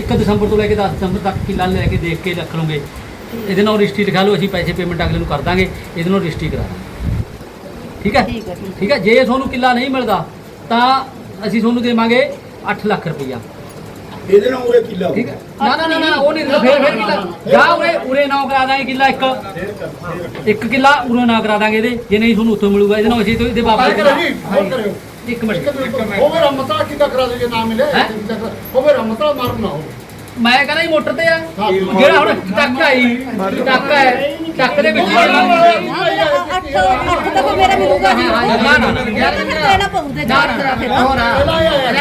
1 ਦਸੰਬਰ ਤੋਂ ਲੈ ਕੇ 10 ਦਸੰਬਰ ਤੱਕ ਕਿੱਲਾ ਲੈ ਕੇ ਦੇਖ ਕੇ ਰੱਖ ਲਓਗੇ। ਇਹਦੇ ਨਾਲ ਰਜਿਸਟਰੀ ਲਿਖਾ ਲਓ ਅਸੀਂ ਪੈਸੇ ਪੇਮੈਂਟ ਅਗਲੇ ਨੂੰ ਕਰ ਦਾਂਗੇ। ਇਹਦੇ ਨਾਲ ਰਜਿਸਟਰੀ ਕਰਾ ਦਾਂਗੇ। ਠੀਕ ਹੈ? ਠੀਕ ਹੈ ਜੇ ਤੁਹਾਨੂੰ ਕਿੱਲਾ ਨਹੀਂ ਮਿਲਦਾ ਤਾਂ ਅਸੀਂ ਤੁਹਾਨੂੰ ਦੇਵਾਂਗੇ 8 ਲੱਖ ਰੁਪਈਆ। ਇਹਦੇ ਨਾਲ ਉਰੇ ਕਿੱਲਾ ਠੀਕ ਹੈ? ਨਾ ਨਾ ਨਾ ਨਾ ਉਹ ਨਹੀਂ ਫੇਰ ਫੇਰ ਕਿੱਲਾ। ਜਾ ਉਰੇ ਉਰੇ ਨਾ ਕਰਾ ਦਾਂਗੇ ਕਿੱਲਾ ਇੱਕ। ਇੱਕ ਕਿੱਲਾ ਉਰੇ ਨਾ ਕਰਾ ਦਾਂਗੇ ਇਹਦੇ। ਜੇ ਨਹੀਂ ਤੁਹਾਨੂੰ ਉੱਥੋਂ ਮਿਲੂਗਾ ਇਹਦੇ ਨਾਲ ਅਸੀਂ ਤੋਂ ਇਹਦੇ ਵਾਪਸ ਕਰਾ ਇੱਕ ਮਿੰਟ ਹੋਵੇ ਰਮਤਾ ਕਿੱਦਾਂ ਕਰਾ ਦੇ ਜੇ ਨਾ ਮਿਲੇ ਹੈਂ? ਹੋਵੇ ਰਮਤਾ ਮਾਰ ਨਾ ਹੋਵੇ। ਮੈਂ ਕਹਿੰਦਾ ਜੀ ਮੋਟਰ ਤੇ ਆ। ਜਿਹੜਾ ਹੁਣ ਟੱਕ ਆਈ ਟੱਕ ਹੈ ਟੱਕ ਦੇ ਵਿੱਚ ਅੱਠ ਅੱਠ ਜੀ। ਇਹਦਾ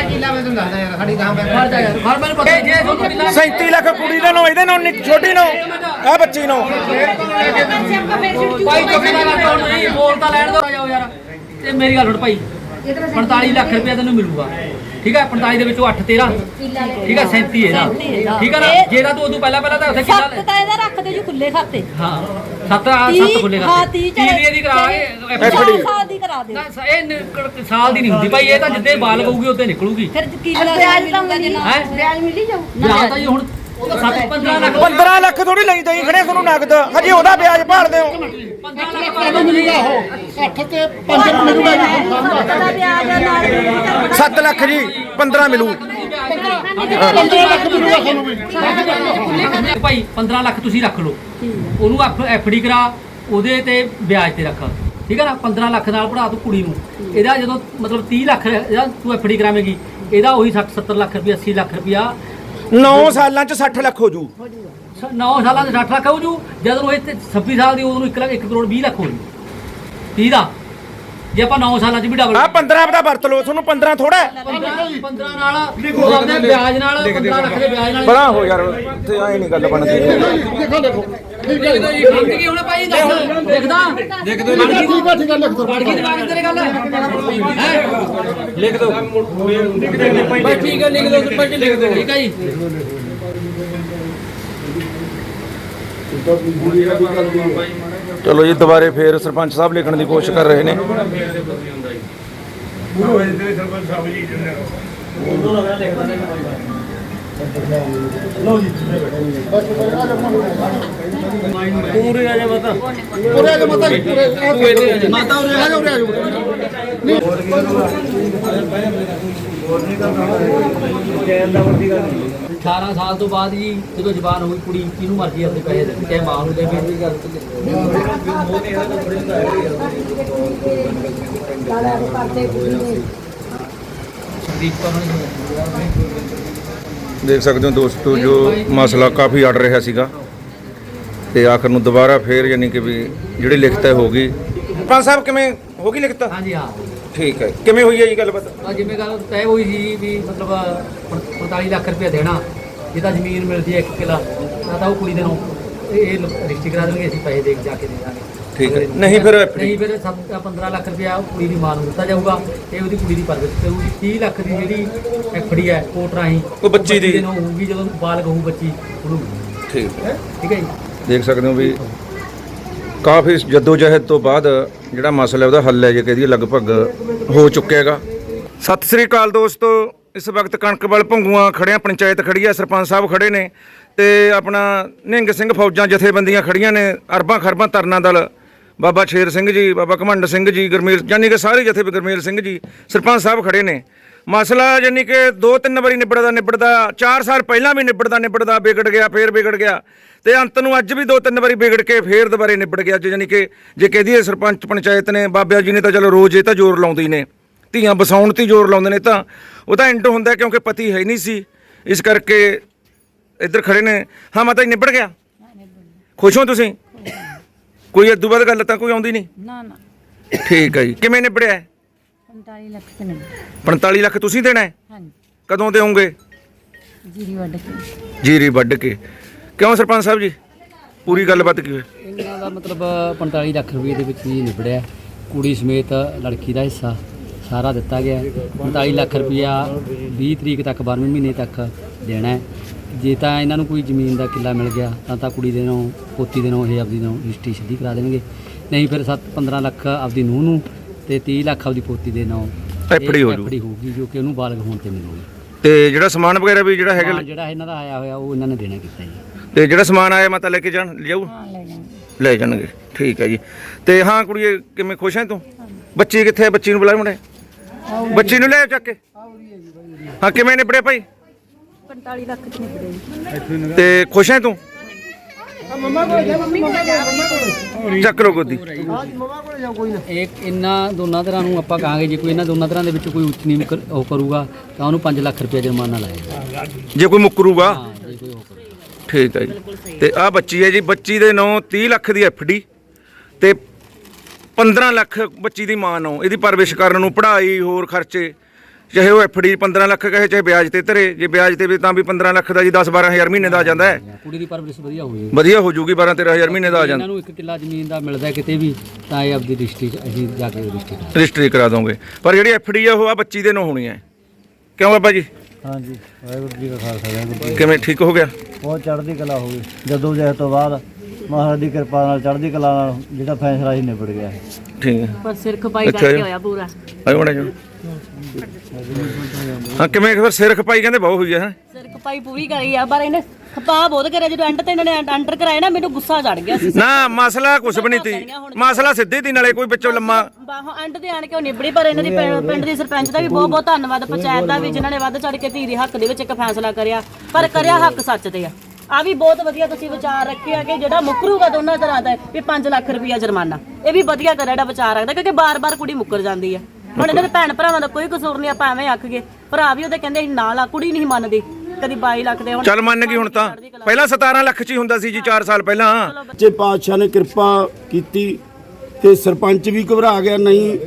ਕਿੱਲਾ ਮੈਂ ਤੁਹਾਨੂੰ ਦੱਸਦਾ ਯਾਰ ਗਾਂ ਜਾ। ਯਾਰ। ਮੈਨੂੰ ਪਤਾ ਜੇ ਤੁਹਾਨੂੰ ਕਿੱਲਾ 37 ਲੱਖ ਕੁੜੀ ਦਾ ਨੋ ਇਹਦੇ ਨੋ ਨਿੱਕ ਛੋਟੀ ਨੋ। ਆ ਬੱਚੀ ਨੋ। ਭਾਈ ਨਾ ਕਰ ਹੁਣ? ਨਹੀਂ ਬੋਲਦਾ ਲੈਣ ਦੋ। ਜਾਓ ਯਾਰ। ਤੇ ਮੇਰੀ ਗੱਲ ਸੁਣ ਭਾਈ। 45 ਲੱਖ ਰੁਪਏ ਤੈਨੂੰ ਮਿਲੂਗਾ। ਠੀਕ ਹੈ? 45 ਦੇ ਵਿੱਚੋਂ 8 13 ਠੀਕ ਹੈ? 37 ਇਹਦਾ ਠੀਕ ਹੈ ਨਾ? ਜਿਹੜਾ ਤੂੰ ਉਦੋਂ ਪਹਿਲਾਂ ਪਹਿਲਾਂ ਤਾਂ ਉੱਥੇ ਕਿੱਲਾ ਸੱਤ ਤਾਂ ਇਹਦਾ ਰੱਖ ਦੇ ਜੀ ਖੁੱਲੇ ਖਾਤੇ। ਹਾਂ। ਸੱਤ ਸੱਤ ਖੁੱਲੇ ਹਾਂ 30 ਤੀਹ ਦੀ ਕਰਾ ਚਾਰ ਸਾਲ ਦੀ ਕਰਾ ਦੇ ਨਾ ਇਹ ਨ- ਸਾਲ ਦੀ ਨਹੀਂ ਹੁੰਦੀ ਭਾਈ ਇਹ ਤਾਂ ਜਿੱਦੇ ਬਾਲ ਹੋਊਗੀ ਉੱਤੇ ਨਿਕਲੂਗੀ। ਫਿਰ ਕੀ ਮਿਲੀ ਹੈ। ਵਿਆਜ ਮਿਲੀ ਜਾਊ। ਜਾਂ ਤਾਂ ਜੀ ਹੁਣ 7 15 ਲੱਖ 15 ਲੱਖ ਥੋੜੀ ਲਈ ਦਈ ਖੜੇ ਤੁਹਾਨੂੰ ਨਗਦ। ਹਜੇ ਉਹਦਾ ਵਿਆਜ ਭਾਲਦੇ ਹੋ 15 ਲੱਖ ਮਿਲੂਗਾ ਉਹ 8 ਤੇ 5 ਮਿਲੂਗਾ ਜੀ ਦਾ ਵਿਆਜ ਨਾਲ 7 ਲੱਖ ਜੀ 15 ਮਿਲੂ। 15 ਲੱਖ ਮਿਲੂਗਾ ਸਾਨੂੰ ਵੀ। ਭਾਈ 15 ਲੱਖ ਤੁਸੀਂ ਰੱਖ ਲਓ। ਉਹਨੂੰ ਐਫਡੀ ਕਰਾ ਉਹਦੇ ਤੇ ਵਿਆਜ ਤੇ ਰੱਖ। ਠੀਕ ਹੈ ਨਾ? 15 ਲੱਖ ਨਾਲ ਪੜਾ ਤੂੰ ਕੁੜੀ ਨੂੰ। ਇਹਦਾ ਜਦੋਂ ਮਤਲਬ 30 ਲੱਖ ਜਾਂ ਤੂੰ ਐਫਡੀ ਕਰਾਵੇਂਗੀ ਇਹਦਾ ਉਹੀ 60 70 ਲੱਖ ਰੁਪਇਆ 80 ਲੱਖ ਰੁਪਇਆ 9 ਸਾਲਾਂ ਚ 60 ਲੱਖ ਹੋ ਜੂ। 9 ਸਾਲਾਂ ਦੇ 60 ਲੱਖ ਹੋ ਜੂ ਜਦੋਂ ਇਹ ਤੇ 26 ਸਾਲ ਦੀ ਉਹਨੂੰ 1 ਲੱਖ 1 ਕਰੋੜ 20 ਲੱਖ ਹੋ ਜੂ। 30 ਦਾ ਜੇ ਆਪਾਂ 9 ਸਾਲਾਂ ਚ ਵੀ ਡਬਲ ਆ 15 ਦਾ ਵਰਤ ਲਓ ਤੁਹਾਨੂੰ 15 ਥੋੜਾ 15 15 ਨਾਲ ਉਹ ਆਪਣੇ ਵਿਆਜ ਨਾਲ 15 ਲੱਖ ਦੇ ਵਿਆਜ ਨਾਲ। ਬੜਾ ਹੋ ਯਾਰ ਤੇ ਐ ਨਹੀਂ ਗੱਲ ਬਣਦੀ। ਦੇਖੋ ਦੇਖੋ। ਜੀ। ਗਈ ਹੁਣ ਭਾਈ? ਦੱਸ। ਦੋ ਠੀਕ ਹੈ ਲਿਖ ਦੋ ਦਿਮਾਗ 'ਚ ਤੇਰੇ ਗੱਲ? ਹੈ ਲਿਖ ਦੋ ਬਸ ਠੀਕ ਹੈ ਲਿਖ ਦੋ ਸਰਪੰਚ ਲਿਖ ਦੋ ਠੀਕ ਹੈ ਜੀ। ਚਲੋ ਜੀ ਦੁਬਾਰੇ ਫੇਰ ਸਰਪੰਚ ਸਾਹਿਬ ਲਿਖਣ ਦੀ ਕੋਸ਼ਿਸ਼ ਕਰ ਰਹੇ ਨੇ। ਪੂਰੇ ਆ ਜਾ ਮਤਾ ਜੀ ਪੂਰੇ ਮਾਤਾ ਉਰੇ ਆ ਜਾ ਉਰੇ ਆ ਜਾ 18 ਸਾਲ ਤੋਂ ਬਾਅਦ ਜੀ ਜਦੋਂ ਜਵਾਨ ਹੋਈ ਕੁੜੀ ਕਿਹਨੂੰ ਮਰਜ਼ੀ ਆਪਣੇ ਪੈਸੇ ਦੇ ਚਾਹੇ ਮਾਂ ਨੂੰ ਦੇਵੇ। ਸੰਦੀਪ ਕੌਰ ਨੂੰ ਦੇਖ ਸਕਦੇ ਹੋ ਦੋਸਤੋ ਜੋ ਮਸਲਾ ਕਾਫੀ ਅੜ ਰਿਹਾ ਸੀਗਾ ਤੇ ਆਖਰ ਨੂੰ ਦੁਬਾਰਾ ਫੇਰ ਯਾਨੀ ਕਿ ਵੀ ਜਿਹੜੀ ਲਿਖਤ ਹੈ ਹੋ ਗਈ। ਪੰਜ ਸਾਹਿਬ ਕਿਵੇਂ ਹੋ ਗਈ ਲਿਖਤ? ਹਾਂਜੀ ਹਾਂ। ਠੀਕ ਹੈ। ਕਿਵੇਂ ਹੋਈ ਹੈ ਜੀ ਗੱਲਬਾਤ? ਆ ਜਿਵੇਂ ਗੱਲ ਤੈਅ ਹੋਈ ਸੀ ਵੀ ਮਤਲਬ 45 ਲੱਖ ਰੁਪਏ ਦੇਣਾ ਜੇ ਤਾਂ ਜ਼ਮੀਨ ਮਿਲਦੀ ਹੈ ਇੱਕ ਕਿਲਾ ਤਾਂ ਤਾਂ ਉਹ ਕੁੜੀ ਦੇ ਨੂੰ ਇਹ ਰਿਸ਼ਤੇ ਕਰਾ ਦੇਣਗੇ ਅਸੀਂ ਪੈਸੇ ਦੇ ਕੇ ਜਾ ਕੇ ਦੇ ਦਾਂਗੇ। ਠੀਕ ਹੈ। ਨਹੀਂ ਫਿਰ ਨਹੀਂ ਫਿਰ 15 ਲੱਖ ਰੁਪਇਆ ਉਹ ਕੁੜੀ ਦੀ ਮਾਂ ਨੂੰ ਦਿੱਤਾ ਜਾਊਗਾ ਤੇ ਉਹਦੀ ਕੁੜੀ ਦੀ ਪਰਵਰਿਸ਼ ਤੇ ਉਹਦੀ 30 ਲੱਖ ਦੀ ਜਿਹੜੀ ਐਫਡੀ ਹੈ ਕੋਰਟ ਰਾਹੀਂ ਉਹ ਬੱਚੀ ਦੀ। ਨੂੰ ਹੋਊਗੀ ਜਦੋਂ ਬਾਲਗ ਹੋਊ ਬੱਚੀ ਉਹਨੂੰ ਠੀਕ। ਹੈ? ਠੀਕ ਹੈ ਜੀ? ਦੇਖ ਸਕਦੇ ਹੋ ਵੀ ਕਾਫੀ ਜਦੋਜਹਿਦ ਤੋਂ ਬਾਅਦ ਜਿਹੜਾ ਮਸਲਾ ਹੈ ਉਹਦਾ ਹੱਲ ਹੈ ਜੇ ਕਹਦੀ ਲਗਭਗ ਹੋ ਚੁੱਕਿਆ ਹੈਗਾ। ਸਤਿ ਸ੍ਰੀ ਅਕਾਲ ਦੋਸਤੋ ਇਸ ਵਕਤ ਕਣਕਵਲ ਭੰਗੂਆਂ ਖੜਿਆ ਪੰਚਾਇਤ ਖੜੀ ਹੈ ਸਰਪੰਚ ਸਾਹਿਬ ਖੜੇ ਨੇ ਤੇ ਆਪਣਾ ਨਿਹੰਗ ਸਿੰਘ ਫੌਜਾਂ ਜਥੇਬੰਦੀਆਂ ਖੜੀਆਂ ਨੇ ਅਰਬਾਂ ਖਰਬਾਂ ਤਰਨਾ ਦਲ। ਬਾਬਾ ਸ਼ੇਰ ਸਿੰਘ ਜੀ, ਬਾਬਾ ਘਮੰਡ ਸਿੰਘ ਜੀ, ਗੁਰਮੇਲ ਜਾਨੀ ਕਿ ਸਾਰੇ ਜਥੇ ਗੁਰਮੇਲ ਸਿੰਘ ਜੀ, ਸਰਪੰਚ ਸਾਹਿਬ ਖੜੇ ਨੇ। ਮਸਲਾ ਜਾਨੀ ਕਿ ਦੋ ਤਿੰਨ ਵਾਰੀ ਨਿਬੜਦਾ ਨਿਬੜਦਾ 4 ਸਾਲ ਪਹਿਲਾਂ ਵੀ ਨਿਬੜਦਾ ਨਿਬੜਦਾ, ਵਿਗੜ ਗਿਆ, ਫੇਰ ਵਿਗੜ ਗਿਆ। ਤੇ ਅੰਤ ਨੂੰ ਅੱਜ ਵੀ ਦੋ ਤਿੰਨ ਵਾਰੀ ਵਿਗੜ ਕੇ ਫੇਰ ਦੁਬਾਰੇ ਨਿਬੜ ਗਿਆ। ਜਾਨੀ ਕਿ ਜੇ ਕਹਦੀਏ ਸਰਪੰਚ ਪੰਚਾਇਤ ਨੇ, ਬਾਬਿਆ ਜੀ ਨੇ ਤਾਂ ਚਲੋ ਰੋਜ਼ ਇਹ ਤਾਂ ਜ਼ੋਰ ਲਾਉਂਦੇ ਨੇ। ਧੀਆਂ ਵਸਾਉਣ ਤੇ ਹੀ ਜ਼ੋਰ ਲਾਉਂਦੇ ਨੇ ਤਾਂ ਉਹ ਤਾਂ ਐਂਡ ਹੁੰਦਾ ਕਿਉਂਕਿ ਪਤੀ ਹੈ ਨਹੀਂ ਸੀ। ਇਸ ਕਰਕੇ ਇੱਧਰ ਖੜੇ ਨੇ। ਹਾਂ, ਮਾਤਾ ਜੀ, ਨਿਬੜ ਗਿਆ? ਖੁਸ਼ ਹੋ ਤੁਸੀਂ? ਕੋਈ ਇਦੋਂ ਬਾਅਦ ਗੱਲ ਤਾਂ ਕੋਈ ਆਉਂਦੀ ਨਹੀਂ? ਨਾ ਨਾ। ਠੀਕ ਹੈ ਜੀ। ਕਿਵੇਂ ਨਿਬੜਿਆ? ਹੈ? 45 ਲੱਖ ਤੇ ਨਹੀਂ 45 ਲੱਖ ਤੁਸੀਂ ਦੇਣਾ ਹੈ? ਹਾਂਜੀ। ਕਦੋਂ ਦੇਵੋਗੇ? ਜੀਰੀ ਵੱਢ ਕੇ। ਜੀਰੀ ਵੱਢ ਕੇ। ਕਿਉਂ ਸਰਪੰਚ ਸਾਹਿਬ ਜੀ? ਪੂਰੀ ਗੱਲਬਾਤ ਕੀ ਹੋਈ? ਇਹਨਾਂ ਦਾ ਮਤਲਬ 45 ਲੱਖ ਰੁਪਏ ਦੇ ਵਿੱਚ ਹੀ ਨਿਬੜਿਆ। ਕੁੜੀ ਸਮੇਤ ਲੜਕੀ ਦਾ ਹਿੱਸਾ ਸਾਰਾ ਦਿੱਤਾ ਗਿਆ। ਹੈ। 45 ਲੱਖ ਰੁਪਇਆ 20 ਤਰੀਕ ਤੱਕ 12ਵੇਂ ਮਹੀਨੇ ਤੱਕ ਦੇਣਾ ਹੈ। ਜੇ ਤਾਂ ਇਹਨਾਂ ਨੂੰ ਕੋਈ ਜ਼ਮੀਨ ਦਾ ਕਿੱਲਾ ਮਿਲ ਗਿਆ ਤਾਂ ਤਾਂ ਕੁੜੀ ਦੇ ਨਾਂ ਪੋਤੀ ਦੇ ਨਾਂ ਇਹ ਆਪਦੀ ਨਾਂ ਰਜਿਸਟਰੀ ਸਿੱਧੀ ਕਰਾ ਦੇਣਗੇ। ਨਹੀਂ ਫਿਰ 7 15 ਲੱਖ ਆਪਦੀ ਨੂੰਹ ਨੂੰ ਤੇ 30 ਲੱਖ ਆਪਦੀ ਪੋਤੀ ਦੇ ਨਾਂ FD ਹੋ ਜੂ। ਹੋਊਗੀ ਜੋ ਕਿ ਉਹਨੂੰ ਬਾਲਗ ਹੋਣ ਤੇ ਮਿਲੂਗੀ। ਤੇ ਜਿਹੜਾ ਸਮਾਨ ਵਗੈਰਾ ਵੀ ਜਿਹੜਾ ਹੈਗਾ ਹਾਂ, ਜਿਹੜਾ ਇਹਨਾਂ ਦਾ ਆਇਆ ਹੋਇਆ ਉਹ ਇਹਨਾਂ ਨੇ ਦੇਣਾ ਕੀਤਾ ਜੀ। ਤੇ ਜਿਹੜਾ ਸਮਾਨ ਆਇਆ ਮਾਤਾ ਲੈ ਕੇ ਜਾਣ ਲਿਆਊ ਲੈ ਜਾਣਗੇ ਠੀਕ ਹੈ ਜੀ। ਤੇ ਹਾਂ ਕੁੜੀਏ ਕਿਵੇਂ ਖੁਸ਼ ਹੈ ਤੂੰ? ਬੱਚੀ ਕਿੱਥੇ ਹੈ? ਬੱਚੀ ਨੂੰ ਬੁਲਾ ਮੁੰਡੇ ਬੱਚੀ ਨੂੰ ਲੈ ਆਓ ਚੱਕ ਕੇ। ਹਾਂ ਕਿਵੇਂ ਨਿਬੜੇ ਭਾਈ? 45 ਲੱਖ ਚ ਨਿਕਲੇ ਤੇ ਖੁਸ਼ ਹੈ ਤੂੰ? ਚੱਕ ਲੋ ਗੋਦੀ। ਇਹ ਇਹਨਾਂ ਦੋਨਾਂ ਤਰ੍ਹਾਂ ਨੂੰ ਆਪਾਂ ਕਹਾਂਗੇ ਜੇ ਕੋਈ ਇਹਨਾਂ ਦੋਨਾਂ ਤਰ੍ਹਾਂ ਦੇ ਵਿੱਚ ਕੋਈ ਉੱਚ ਕਰ- ਉਹ ਕਰੂਗਾ ਤਾਂ ਉਹਨੂੰ 5 ਲੱਖ ਰੁਪਏ ਜੁਰਮਾਨਾ ਲਾਏਗਾ ਜੇ ਕੋਈ ਮੁੱਕਰੂਗਾ? ਹਾਂ ਜੇ ਕੋਈ ਉਹ ਕਰੂਗਾ। ਠੀਕ ਹੈ ਜੀ। ਤੇ ਆ ਬੱਚੀ ਹੈ ਜੀ ਬੱਚੀ ਦੇ ਨਾਂ 30 ਲੱਖ ਦੀ ਡੀ ਤੇ 15 ਲੱਖ ਬੱਚੀ ਦੀ ਮਾਂ ਨੂੰ। ਇਹਦੀ ਪਰਵਿਸ਼ ਕਰਨ ਨੂੰ ਪੜ੍ਹਾਈ ਹੋਰ ਖਰਚੇ ਚਾਹੇ ਉਹ ਡੀ 15 ਲੱਖ ਕਹੇ ਚਾਹੇ ਵਿਆਜ ਤੇ ਧਰੇ। ਜੇ ਵਿਆਜ ਤੇ ਵੀ ਤਾਂ ਵੀ 15 ਲੱਖ ਦਾ ਜੀ 10 12000 ਮਹੀਨੇ ਦਾ ਆ ਜਾਂਦਾ ਹੈ। ਕੁੜੀ ਦੀ ਪਰਵਰਿਸ਼ ਵਧੀਆ ਹੋਵੇ ਵਧੀਆ ਹੋ ਜੂਗੀ 12 13000 ਮਹੀਨੇ ਦਾ ਆ ਜਾਂਦਾ। ਇਹਨਾਂ ਨੂੰ ਇੱਕ ਕਿੱਲਾ ਜ਼ਮੀਨ ਦਾ ਮਿਲਦਾ ਕਿਤੇ ਵੀ ਤਾਂ ਇਹ ਆਪਦੀ ਰਜਿਸਟਰੀ 'ਚ ਅਸੀਂ ਜਾ ਕੇ ਰਜਿਸਟਰੀ ਕਰਾਂਗੇ। ਰਜਿਸਟਰੀ ਕਰਾ ਦੋਗੇ। ਪਰ ਜਿਹੜੀ ਡੀ ਆ ਉਹ ਆ ਬੱਚੀ ਦੇ ਨਾਂ ਹੋਣੀ ਹੈ। ਕਿਉਂ ਬਾਬਾ ਜੀ? ਹਾਂਜੀ ਵਾਹਿਗੁਰੂ ਜੀ ਕਾ ਖਾਲਸਾ ਵਾਹਿਗੁਰੂ ਜੀ ਕਿਵੇਂ ਠੀਕ ਹੋ ਗਿਆ। ਬਹੁਤ ਚੜ੍ਹਦੀ ਕਲਾ ਹੋ ਗਈ। ਜਦੋਂ ਜੈ ਤੋਂ ਬਾਅਦ ਮਹਾਰਾਜ ਦੀ ਕਿਰਪਾ ਨਾਲ ਚੜ੍ਹਦੀ ਕਲਾ ਨਾਲ ਜਿਹੜਾ ਫੈਸਲਾ ਸੀ ਨਿਬੜ ਗਿਆ। ਠੀਕ ਹੈ। ਪਰ ਸਿਰ ਖਪਾਈ ਅੱਛਾ ਕਰਕੇ ਜੀ। ਹੋਇਆ ਪੂਰਾ। ਆਇਓ ਮੜਾ ਜੀ ਹਾਂ ਕਿਵੇਂ ਫਿਰ ਸਿਰ ਖਪਾਈ ਕਹਿੰਦੇ ਬਹੁਤ ਹੋਈ ਹੈ ਹੈਂ? ਸਿਰ ਖਪਾਈ ਪੂਰੀ ਕਰੀ ਆ ਪਰ ਇਹਨੇ ਖਪਾ ਬਹੁਤ ਕਰਿਆ। ਜਦੋਂ ਐਂਡ ਤੇ ਇਹਨਾਂ ਨੇ ਐਂਟਰ ਕਰਾਇਆ ਨਾ ਮੈਨੂੰ ਗੁੱਸਾ ਚੜ ਗਿਆ ਸੀ। ਨਾ ਮਸਲਾ ਕੁਛ ਵੀ ਨਹੀਂ ਤੀ। ਮਸਲਾ ਸਿੱਧੇ ਦੀ ਨਾਲੇ ਕੋਈ ਵਿੱਚੋਂ ਲੰਮਾ ਬਾਹੋਂ ਐਂਡ ਤੇ ਆਣ ਕੇ ਉਹ ਨਿਬੜੀ ਪਰ ਇਹਨਾਂ ਦੀ ਪਿੰ- ਪਿੰਡ ਦੀ ਸਰਪੰਚ ਦਾ ਵੀ ਬਹੁਤ ਬਹੁਤ ਧੰਨਵਾਦ। ਪੰਚਾਇਤ ਦਾ ਵੀ ਜਿਨ੍ਹਾਂ ਨੇ ਵੱਧ ਚੜ ਕੇ ਧੀ ਦੇ ਹੱਕ ਦੇ ਵਿੱਚ ਇੱਕ ਫੈਸਲਾ ਕਰਿਆ। ਪਰ ਕਰਿਆ ਹੱਕ ਸੱਚ ਤੇ ਆ। ਆ ਵੀ ਬਹੁਤ ਵਧੀਆ ਤੁਸੀਂ ਵਿਚਾਰ ਰੱਖਿਆ ਕਿ ਜਿਹੜਾ ਮੁਕਰੂਗਾ ਦੋਨਾਂ ਤਰ੍ਹਾਂ ਦਾ ਵੀ 5 ਲੱਖ ਰੁਪਇਆ ਜੁਰਮਾਨਾ। ਇਹ ਵੀ ਵਧੀਆ ਕਰਿਆ ਜਿਹੜਾ ਵਿਚਾਰ ਰੱਖਦਾ ਕਿਉਂਕਿ ਬਾਰ-ਬਾਰ ਕੁੜੀ ਮੁੱਕਰ ਜਾਂਦੀ ਆ। ਹੁਣ ਇਹਨਾਂ ਦੇ ਭੈਣ ਭਰਾਵਾਂ ਦਾ ਕੋਈ ਕਸੂਰ ਨਹੀਂ ਆਪਾਂ ਐਵੇਂ ਆਖ ਗਏ। ਭਰਾ ਵੀ ਉਹਦੇ ਕਹਿੰਦੇ ਨਾਲ ਆ ਕੁੜੀ ਨਹੀਂ ਮੰਨਦੀ। ਕਦੀ 22 ਲੱਖ ਦੇ ਹੁਣ ਚੱਲ ਮੰਨ ਗਈ ਹੁਣ ਤਾਂ। ਪਹਿਲਾਂ 17 ਲੱਖ ਚ ਹੀ ਹੁੰਦਾ ਸੀ ਜੀ 4 ਸਾਲ ਪਹਿਲਾਂ। ਸੱਚੇ ਪਾਤਸ਼ਾਹ ਨੇ ਕਿਰਪਾ ਕੀਤੀ ਤੇ ਸਰਪੰਚ ਵੀ ਘਬਰਾ ਗਿਆ ਨਹੀਂ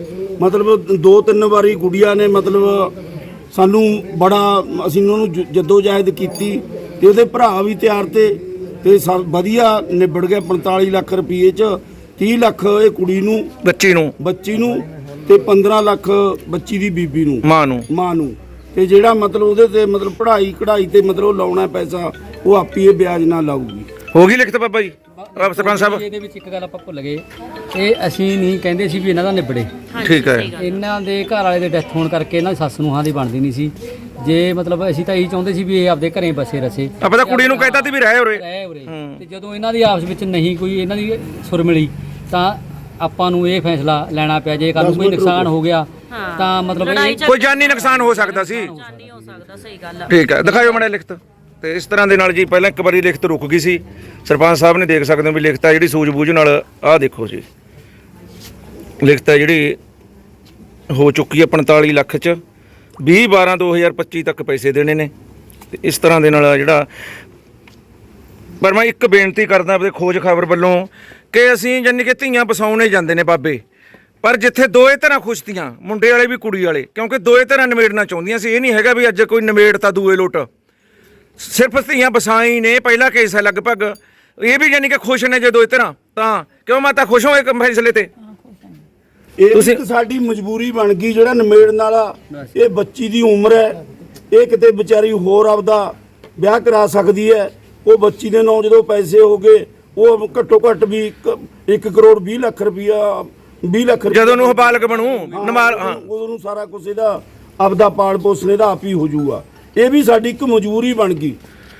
ਮਤਲਬ ਦੋ ਤਿੰਨ ਵਾਰੀ ਗੁੜੀਆ ਨੇ ਮਤਲਬ ਸਾਨੂੰ ਬੜਾ ਅਸੀਂ ਉਹਨਾਂ ਨੂੰ ਜ- ਜੱਦੋ-ਜਹਿਦ ਕੀਤੀ। ਤੇ ਉਹਦੇ ਭਰਾ ਵੀ ਤਿਆਰ ਤੇ ਤੇ ਵਧੀਆ ਨਿਬੜ ਗਿਆ 45 ਲੱਖ ਰੁਪਏ ਚ। 30 ਲੱਖ ਇਹ ਕੁੜੀ ਨੂੰ ਬੱਚੀ ਨੂੰ। ਬੱਚੀ ਨੂੰ ਤੇ 15 ਲੱਖ ਬੱਚੀ ਦੀ ਬੀਬੀ ਨੂੰ। ਮਾਂ ਨੂੰ। ਮਾਂ ਨੂੰ। ਤੇ ਜਿਹੜਾ ਮਤਲਬ ਉਹਦੇ ਤੇ ਮਤਲਬ ਪੜ੍ਹਾਈ ਕਢਾਈ ਤੇ ਮਤਲਬ ਉਹ ਲਾਉਣਾ ਪੈਸਾ ਉਹ ਆਪੀ ਇਹ ਵਿਆਜ ਨਾਲ ਲਾਊਗੀ। ਹੋ ਗਈ ਲਿਖਤ ਬਾਬਾ ਜੀ? ਆਹ ਸਰਪੰਚ ਸਾਹਿਬ। ਇਹਦੇ ਵਿੱਚ ਇੱਕ ਗੱਲ ਆਪਾਂ ਭੁੱਲ ਗਏ। ਇਹ ਅਸੀਂ ਨਹੀਂ ਕਹਿੰਦੇ ਸੀ ਵੀ ਇਹਨਾਂ ਦਾ ਨਿਬੜੇ। ਠੀਕ ਹੈ। ਇਹਨਾਂ ਦੇ ਘਰ ਵਾਲੇ ਦੇ ਡੈਥ ਹੋਣ ਕਰਕੇ ਇਹਨਾਂ ਦੀ ਸੱਸ ਨੂੰ ਹਾਂ ਦੀ ਬਣਦੀ ਨਹੀਂ ਸੀ। ਜੇ ਮਤਲਬ ਅਸੀਂ ਤਾਂ ਇਹੀ ਚਾਹੁੰਦੇ ਸੀ ਵੀ ਇਹ ਆਪਦੇ ਘਰੇ ਬਸੇ ਰਸੇ। ਆਪਾਂ ਤਾਂ ਕੁੜੀ ਨੂੰ ਕਹਿਤਾ ਸੀ ਵੀ ਰਹਿ ਉਰੇ। ਰਹਿ ਉਰੇ। ਤੇ ਜਦੋਂ ਇਹਨਾਂ ਦੀ ਆਪਸ ਵਿੱਚ ਨਹੀਂ ਕੋਈ ਇਹਨਾਂ ਦੀ ਸੁਰ ਮਿਲੀ ਤਾਂ ਆਪਾਂ ਨੂੰ ਇਹ ਫੈਸਲਾ ਲੈਣਾ ਪਿਆ ਜੇ ਕੱਲ ਨੂੰ ਕੋਈ ਨੁਕਸਾਨ ਹੋ ਗਿਆ ਤਾਂ ਮਤਲਬ ਇਹ ਕੋਈ ਜਾਨੀ ਨੁਕਸਾਨ ਹੋ ਸਕਦਾ ਸੀ। ਨਹੀਂ ਹੋ ਸਕਦਾ ਸਹੀ ਗੱਲ ਆ। ਠੀਕ ਹੈ ਦਿਖਾਇਓ ਮੜਾ ਲਿਖਤ। ਤੇ ਇਸ ਤਰ੍ਹਾਂ ਦੇ ਨਾਲ ਜੀ ਪਹਿਲਾਂ ਇੱਕ ਵਾਰੀ ਲਿਖਤ ਰੁਕ ਗਈ ਸੀ। ਸਰਪੰਚ ਸਾਹਿਬ ਨੇ ਦੇਖ ਸਕਦੇ ਹੋ ਵੀ ਲਿਖਤ ਹੈ ਜਿਹੜੀ ਸੂਝ-ਬੂਝ ਨਾਲ ਆਹ ਦੇਖੋ ਜੀ। ਲਿਖਤ ਹੈ ਜਿਹੜੀ ਹੋ ਚੁੱਕੀ ਹੈ 45 ਲੱਖ ਚ। 20 12 2025 ਤੱਕ ਪੈਸੇ ਦੇਣੇ ਨੇ। ਤੇ ਇਸ ਤਰ੍ਹਾਂ ਦੇ ਨਾਲ ਜਿਹੜਾ ਪਰ ਮੈਂ ਇੱਕ ਬੇਨਤੀ ਕਰਦਾ ਆਪਣੇ ਖੋਜ ਖਬਰ ਵੱਲੋਂ ਕਿ ਅਸੀਂ ਜਾਨੀ ਕਿ ਧੀਆਂ ਵਸਾਉਣੇ ਜਾਂਦੇ ਨੇ ਬਾਬੇ। ਪਰ ਜਿੱਥੇ ਦੋਏ ਤਰ੍ਹਾਂ ਖੁਸ਼ਤੀਆਂ ਮੁੰਡੇ ਵਾਲੇ ਵੀ ਕੁੜੀ ਵਾਲੇ, ਕਿਉਂਕਿ ਦੋਏ ਤਰ੍ਹਾਂ ਨਿਮੇੜਨਾ ਚਾਹੁੰਦੀਆਂ ਸੀ, ਇਹ ਨਹੀਂ ਹੈਗਾ ਵੀ ਅੱਜ ਕੋਈ ਨਿਮੇੜ ਦੂਏ ਲੋਟ। ਸਿਰਫ ਧੀਆਂ ਵਸਾਈ ਨੇ, ਪਹਿਲਾ ਕੇਸ ਹੈ ਲਗਭਗ। ਇਹ ਵੀ ਜਾਨੀ ਕਿ ਖੁਸ਼ ਨੇ ਜੇ ਦੋਏ ਤਰ੍ਹਾਂ ਤਾਂ ਕਿਉਂ ਮਾਤਾ ਖੁਸ਼ ਹੋਏ ਫੈਸਲੇ ਤੇ? ਇਹ ਸਾਡੀ ਮਜਬੂਰੀ ਬਣ ਗਈ ਜਿਹੜਾ ਨਿਮੇੜਨ ਵਾਲਾ ਇਹ ਬੱਚੀ ਦੀ ਉਮਰ ਹੈ। ਇਹ ਕਿਤੇ ਵਿਚਾਰੀ ਹੋਰ ਆਪਦਾ ਵਿਆਹ ਕਰਾ ਸਕਦੀ ਹੈ। ਉਹ ਬੱਚੀ ਦੇ ਨਾਂ ਜਦੋਂ ਪੈਸੇ ਹੋ ਗਏ ਉਹ ਘੱਟੋ ਘੱਟ ਵੀ 1 ਕਰੋੜ 20 ਲੱਖ ਰੁਪਇਆ 20 ਲੱਖ ਜਦੋਂ ਨੂੰ ਉਹ ਬਾਲਗ ਬਣੂ ਨਮਾਲ ਹਾਂ। ਉਦੋਂ ਨੂੰ ਸਾਰਾ ਕੁਝ ਇਹਦਾ ਆਪਦਾ ਪਾਲ ਪੋਸਣ ਇਹਦਾ ਆਪ ਹੀ ਹੋ ਜਾਊਗਾ। ਇਹ ਵੀ ਸਾਡੀ ਇੱਕ ਮਜਬੂਰੀ ਬਣ ਗਈ।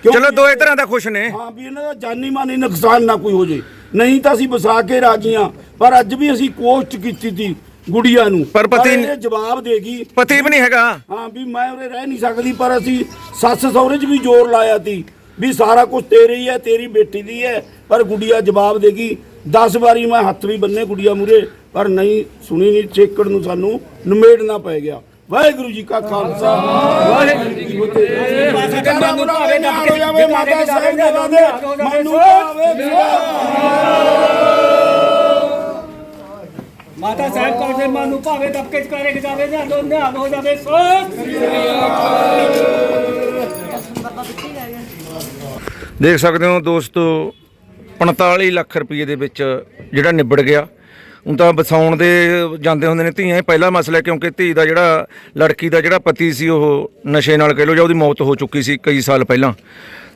ਚਲੋ ਦੋਏ ਤਰ੍ਹਾਂ ਦਾ ਖੁਸ਼ ਨੇ। ਹਾਂ ਵੀ ਇਹਨਾਂ ਦਾ ਜਾਨੀ ਮਾਨੀ ਨੁਕਸਾਨ ਨਾ ਕੋਈ ਹੋ ਜੇ ਨਹੀਂ ਤਾਂ ਅਸੀਂ ਵਸਾ ਕੇ ਰਾਜੀ ਹਾਂ। ਪਰ ਅੱਜ ਵੀ ਅਸੀਂ ਕੋਸ਼ਟ ਕੀਤੀ ਸੀ ਗੁੜੀਆ ਨੂੰ। ਪਰ ਪਤੀ- ਇਹ ਜਵਾਬ ਦੇਗੀ ਪਤੀ ਵੀ ਨਹੀਂ ਹੈਗਾ। ਹਾਂ ਵੀ ਮੈਂ ਉਰੇ ਰਹਿ ਨਹੀਂ ਸਕਦੀ ਪਰ ਅਸੀਂ ਸੱਸ ਸਹੁਰੇ 'ਚ ਵੀ ਜ਼ੋਰ ਲਾਇਆ ਸੀ ਵੀ ਸਾਰਾ ਕੁਝ ਤੇਰੇ ਹੀ ਹੈ ਤੇਰੀ ਬੇਟੀ ਦੀ ਹੈ। ਪਰ ਗੁੜੀਆ ਜਵਾਬ ਦੇਗੀ 10 ਵਾਰੀ ਮੈਂ ਹੱਥ ਵੀ ਬੰਨੇ ਗੁੜੀਆ ਮੂਰੇ ਪਰ ਨਹੀਂ ਸੁਣੀ ਨਹੀਂ ਚੇਕੜ ਨੂੰ ਸਾਨੂੰ ਨਿਮੇੜਨਾ ਪੈ ਗਿਆ। ਵਾਹਿਗੁਰੂ ਜੀ ਕਾ ਖਾਲਸਾ। ਵਾਹਿਗੁਰੂ ਜੀ ਕੀ ਫਤਿਹ। ਸਾਡਾ ਭਾਵੇਂ ਨਾਲ ਹੋ ਜਾਵੇ ਮਾਤਾ ਸਾਹਿਬ ਦੇ ਵਾਦੇ ਮੈਨੂੰ ਭਾਵੇਂ ਮਾਤਾ ਸਾਹਿਬ ਕੌਰ ਦੇ ਮਨ ਨੂੰ ਭਾਵੇਂ ਦਬਕੇ ਚ ਕਰੇ ਜਾਵੇ ਜਾਂ ਦੋ ਨਿਹਾਲ ਹੋ ਜਾਵੇ ਸੋ ਦੇਖ ਸਕਦੇ ਹੋ ਦੋਸਤੋ 45 ਲੱਖ ਰੁਪਏ ਦੇ ਵਿੱਚ ਜਿਹੜਾ ਨਿਬੜ ਗਿਆ। ਹੁਣ ਤਾਂ ਵਸਾਉਣ ਦੇ ਜਾਂਦੇ ਹੁੰਦੇ ਨੇ ਧੀਆਂ, ਇਹ ਪਹਿਲਾ ਮਸਲਾ ਕਿਉਂਕਿ ਧੀ ਦਾ ਜਿਹੜਾ, ਲੜਕੀ ਦਾ ਜਿਹੜਾ ਪਤੀ ਸੀ, ਉਹ ਨਸ਼ੇ ਨਾਲ ਕਹਿ ਲਓ ਜਾਂ ਉਹਦੀ ਮੌਤ ਹੋ ਚੁੱਕੀ ਸੀ ਕਈ ਸਾਲ ਪਹਿਲਾਂ।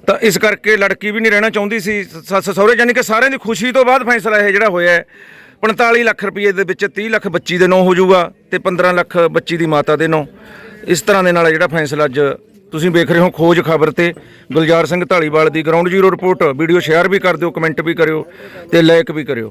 ਤਾਂ ਇਸ ਕਰਕੇ ਲੜਕੀ ਵੀ ਨਹੀਂ ਰਹਿਣਾ ਚਾਹੁੰਦੀ ਸੀ। ਸੱਸ ਸਹੁਰੇ ਯਾਨੀ ਕਿ ਸਾਰਿਆਂ ਦੀ ਖੁਸ਼ੀ ਤੋਂ ਬਾਅਦ ਫੈਸਲਾ ਇਹ ਜਿਹੜਾ ਹੋਇਆ 45 ਲੱਖ ਰੁਪਏ ਦੇ ਵਿੱਚ 30 ਲੱਖ ਬੱਚੀ ਦੇ ਨਾਂ ਹੋ ਜਾਊਗਾ ਤੇ 15 ਲੱਖ ਬੱਚੀ ਦੀ ਮਾਤਾ ਦੇ ਨਾਂ ਇਸ ਤਰ੍ਹਾਂ ਦੇ ਨਾਲ ਜਿਹੜਾ ਫੈਸਲਾ ਅੱਜ ਤੁਸੀਂ ਵੇਖ ਰਹੇ ਹੋ ਖੋਜ ਖਬਰ ਤੇ ਗੁਲਜ਼ਾਰ ਸਿੰਘ ਢਾਲੀਵਾਲ ਦੀ ground zero report video share ਵੀ ਕਰ ਦਿਓ ਕਮੈਂਟ ਵੀ ਕਰਿਓ ਤੇ ਲਾਈਕ ਵੀ ਕਰਿਓ।